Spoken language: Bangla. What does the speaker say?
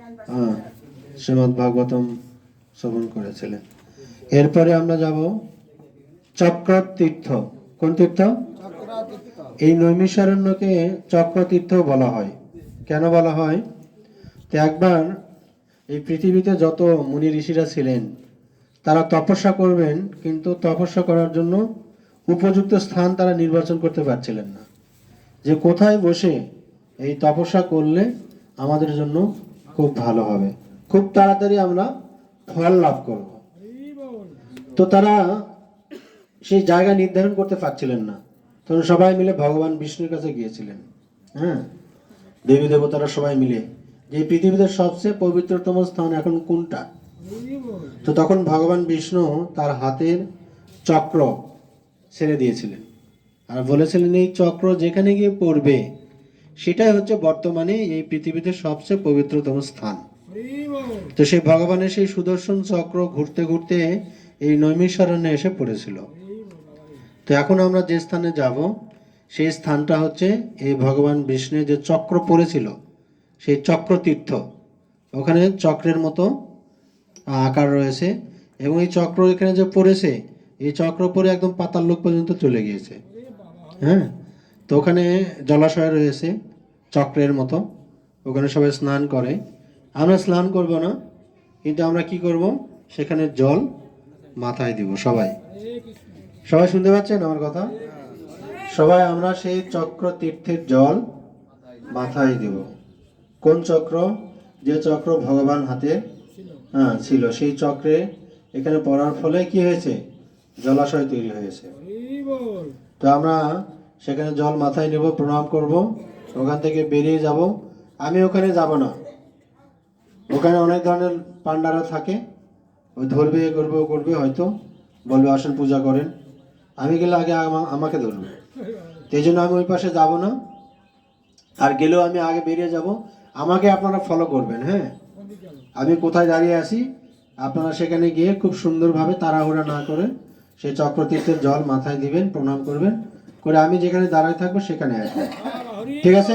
হ্যাঁ, শ্রীমদ্ ভাগবতম শ্রবণ করেছিলেন। এরপরে আমরা যাব চক্র তীর্থ কোন তীর্থ? এই নৈমিষারণ্যকে চক্র তীর্থ বলা হয়। কেন বলা হয়? তো একবার এই পৃথিবীতে যত মুনি ঋষিরা ছিলেন তারা তপস্যা করবেন কিন্তু তপস্যা করার জন্য উপযুক্ত স্থান তারা নির্বাচন করতে পারছিলেন না। যে কোথায় বসে এই তপস্যা করলে আমাদের জন্য খুব ভালো হবে। খুব তাড়াতাড়ি আমরা ফল লাভ করব। তো তারা সেই জায়গা নির্ধারণ করতে পারছিলেন না। তখন সবাই মিলে ভগবান বিষ্ণুর কাছে গিয়েছিলেন। হ্যাঁ? দেবী দেবতারা সবাই মিলে। যে পৃথিবীতে সবচেয়ে পবিত্রতম স্থান এখন কোনটা? তো তখন ভগবান বিষ্ণু তার হাতের চক্র ছেড়ে দিয়েছিলেন। আর বলেছিলেন, এই চক্র যেখানে গিয়ে পড়বে সেটাই হচ্ছে বর্তমানে এই পৃথিবীতে সবচেয়ে পবিত্রতম স্থান। তো সেই ভগবানের সেই সুদর্শন চক্র ঘুরতে ঘুরতে এই নৈমিষারণ্যে এসে পড়েছিল। তো এখন আমরা যে স্থানে যাব সেই স্থানটা হচ্ছে এই ভগবান বিষ্ণুর যে চক্র পড়েছিল সেই চক্র তীর্থ ওখানে চক্রের মতো আকার রয়েছে এবং এই চক্র এখানে যে পড়েছে এই চক্র পরে একদম পাতাল লোক পর্যন্ত চলে গিয়েছে। হ্যাঁ? তো ওখানে জলাশয় রয়েছে চক্রের মতো। ওখানে সবাই স্নান করে। আমরা স্নান করব না, কিন্তু আমরা কি করব? সেখানে জল মাথায় দিব সবাই। সবাই শুনতে পাচ্ছেন আমার কথা? সবাই আমরা সেই চক্র তীর্থের জল মাথায় দেব। কোন চক্র? যে চক্র ভগবান হাতে হ্যাঁ ছিল। সেই চক্রে এখানে পড়ার ফলে কি হয়েছে? জলাশয় তৈরি হয়েছে। তো আমরা সেখানে জল মাথায় নেব, প্রণাম করব। ওখান থেকে বেরিয়ে যাব। আমি ওখানে যাব না। ওখানে অনেক ধরনের পান্ডারা থাকে। ওই ধরবে, এ করবে, ও করবে, হয়তো বলবে, আসেন, পূজা করেন। আমি গেলে আগে আমা- আমাকে ধরবে। এই জন্য আমি ওই পাশে যাব না। আর গেলেও আমি আগে বেরিয়ে যাব। আমাকে আপনারা ফলো করবেন হ্যাঁ? আমি কোথায় দাঁড়িয়ে আছি, আপনারা সেখানে গিয়ে খুব সুন্দরভাবে তাড়াহুড়া না করে সেই চক্রতীর্থের জল মাথায় দিবেন, প্রণাম করবেন। করে আমি যেখানে দাঁড়ায় থাকব, সেখানে আসবেন ঠিক আছে?